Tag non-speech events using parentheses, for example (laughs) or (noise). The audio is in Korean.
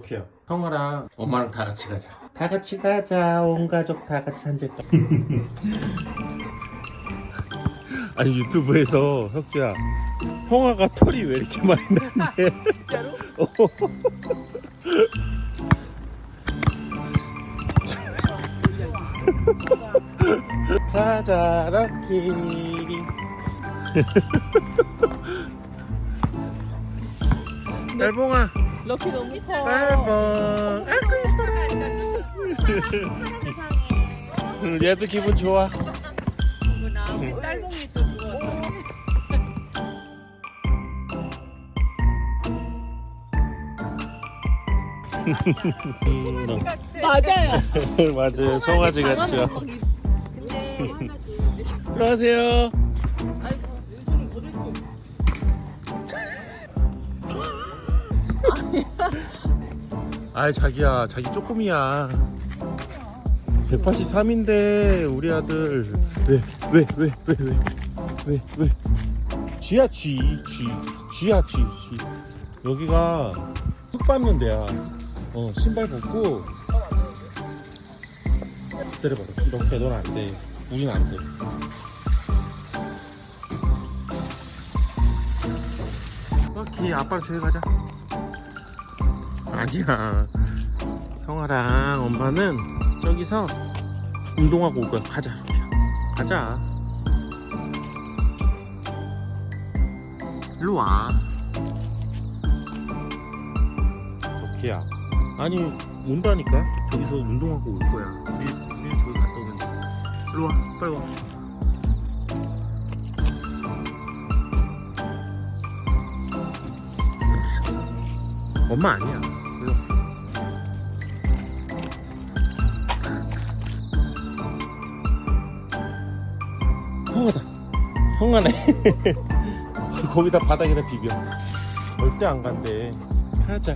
덕희야. 형아랑 엄마랑 다 같이 가자. 다 같이 가자. 온 가족 다 같이 산책. 가 (laughs) 아니 유튜브에서 혁주야 형아가 털이 왜 이렇게 많이 나는데? (laughs) 진짜로? 어. 가자 럭키. (laughs) 딸봉아 럭키 너무 커. 아이고 이뻐 얘도 기분 좋아. 나 딸봉이 또 들어왔어. 음, 맞아요. (laughs) 맞아요. 송아지 같죠. 들어가세요 아이 자기야 자기 쪼꼬미야. 183인데 우리 아들. 왜 왜 왜 왜 왜 왜 왜? 쥐야 쥐 쥐 쥐야 쥐 쥐. 여기가 흙 밟는 데야. 어 신발 벗고. 기다려봐 이렇게 넌 안돼. 우린 안돼. 오케이 아빠랑 저기 가자 아니야. 형아랑 엄마는 저기서 운동하고 올 거야. 가자. 가자. 일로 와. 럭키야. 아니 온다니까? 저기서 운동하고 올 거야. 우리, 우리 저기 갔다 오면 돼. 일로 와. 빨리 와. 엄마 아니야 형아다. 형아네. 거기다 바닥에다 비벼. 절대 안 간대. 가자